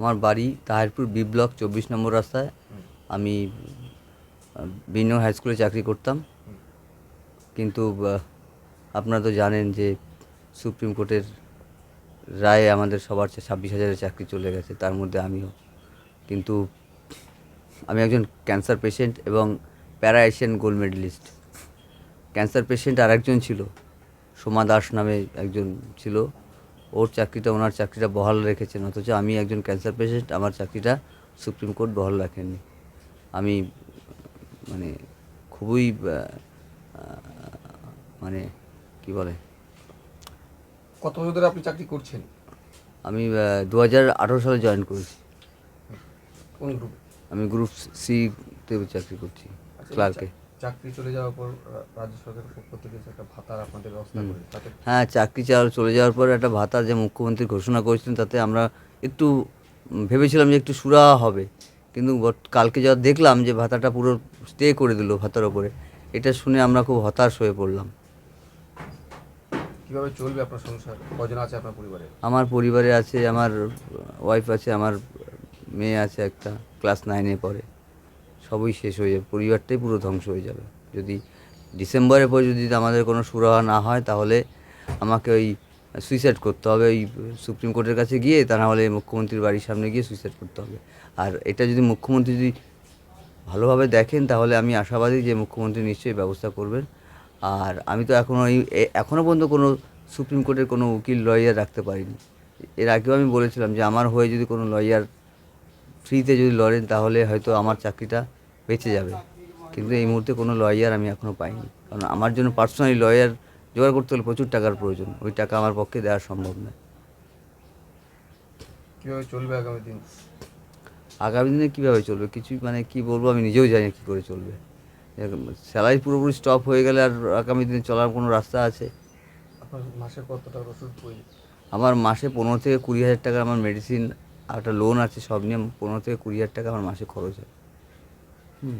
আমার বাড়ি Tahirpur B block চব্বিশ নম্বর রাস্তায়। আমি বিনো হাই স্কুলে চাকরি করতাম। কিন্তু আপনারা তো জানেন যে সুপ্রিম কোর্টের রায়ে আমাদের সবার ছাব্বিশ হাজারের চাকরি চলে গেছে, তার মধ্যে আমিও। কিন্তু আমি একজন ক্যান্সার পেশেন্ট এবং para Asian gold medallist. Cancer patient আর একজন ছিল, সোমা দাস নামে একজন ছিল। ওর চাকরিটা ওনার চাকরিটা বহাল রেখেছেন। অথচ আমি একজন ক্যান্সার পেশেন্ট আমার চাকরিটা সুপ্রিম কোর্ট বহাল রাখেননি। আমি মানে খুবই মানে কি বলে? কত বছর ধরে আপনি চাকরি করছেন? আমি দু হাজার আঠারো সালে জয়েন করেছি। কোন গ্রুপে আমি গ্রুপ সিতে চাকরি করছি আচ্ছা, ক্লার্কে চা- চাকরি চলে যাওয়ার পর রাজ্য সরকারের পক্ষ থেকে একটা ভাতার আপনাদের ব্যবস্থা করে হ্যাঁ চাকরি চাল চলে যাওয়ার পর একটা ভাতা যে মুখ্যমন্ত্রী ঘোষণা করেছিলেন তাতে আমরা একটু ভেবেছিলাম যে একটু সুরাহা হবে। কিন্তু কালকে যা দেখলাম যে ভাতাটা পুরো স্টে করে দিল ভাতার ওপরে এটা শুনে আমরা খুব হতাশ হয়ে পড়লাম। কীভাবে চলবে আপনার সংসার? কজন আছে আপনার পরিবারে? আমার পরিবারে আছে আমার ওয়াইফ আছে আমার মেয়ে আছে একটা ক্লাস নাইনে পড়ে। সবই শেষ হয়ে যাবে, পরিবারটাই পুরো ধ্বংস হয়ে যাবে। যদি ডিসেম্বরের পর যদি আমাদের কোনো সুরাহা না হয়, তাহলে আমাকে ওই সুইসাইড করতে হবে, ওই সুপ্রিম কোর্টের কাছে গিয়ে, তা নাহলে মুখ্যমন্ত্রীর বাড়ির সামনে গিয়ে সুইসাইড করতে হবে। আর এটা যদি মুখ্যমন্ত্রী যদি ভালোভাবে দেখেন, তাহলে আমি আশাবাদী যে মুখ্যমন্ত্রী নিশ্চয়ই ব্যবস্থা করবেন। আর আমি তো এখনও এই এখনও পর্যন্ত কোনো সুপ্রিম কোর্টের কোনো উকিল লয়ার রাখতে পারিনি। এর আগেও আমি বলেছিলাম যে, আমার হয়ে যদি কোনো লয়ার ফ্রিতে যদি লড়েন তাহলে হয়তো আমার চাকরিটা বেঁচে যাবে। কিন্তু এই মুহূর্তে কোনো লয়ার আমি এখনও পাইনি। কারণ আমার জন্য পার্সোনালি লয়ার জোগাড় করতে হলে প্রচুর টাকার প্রয়োজন। ওই টাকা আমার পক্ষে দেওয়া সম্ভব নয়। কীভাবে চলবে আগামী দিন? আগামী দিনে কীভাবে চলবে? কিছুই মানে কি বলব? আমি নিজেও জানি না কী করে চলবে। স্যালারি পুরোপুরি স্টপ হয়ে গেলে আর আগামী দিনে চলার কোনো রাস্তা আছে? মাসে কত টাকার ওষুধ আমার মাসে পনেরো থেকে কুড়ি হাজার টাকা আমার মেডিসিন আর একটা লোন আছে, সব নিয়ে পনেরো থেকে কুড়ি হাজার টাকা আমার মাসে খরচ হয়। হুম।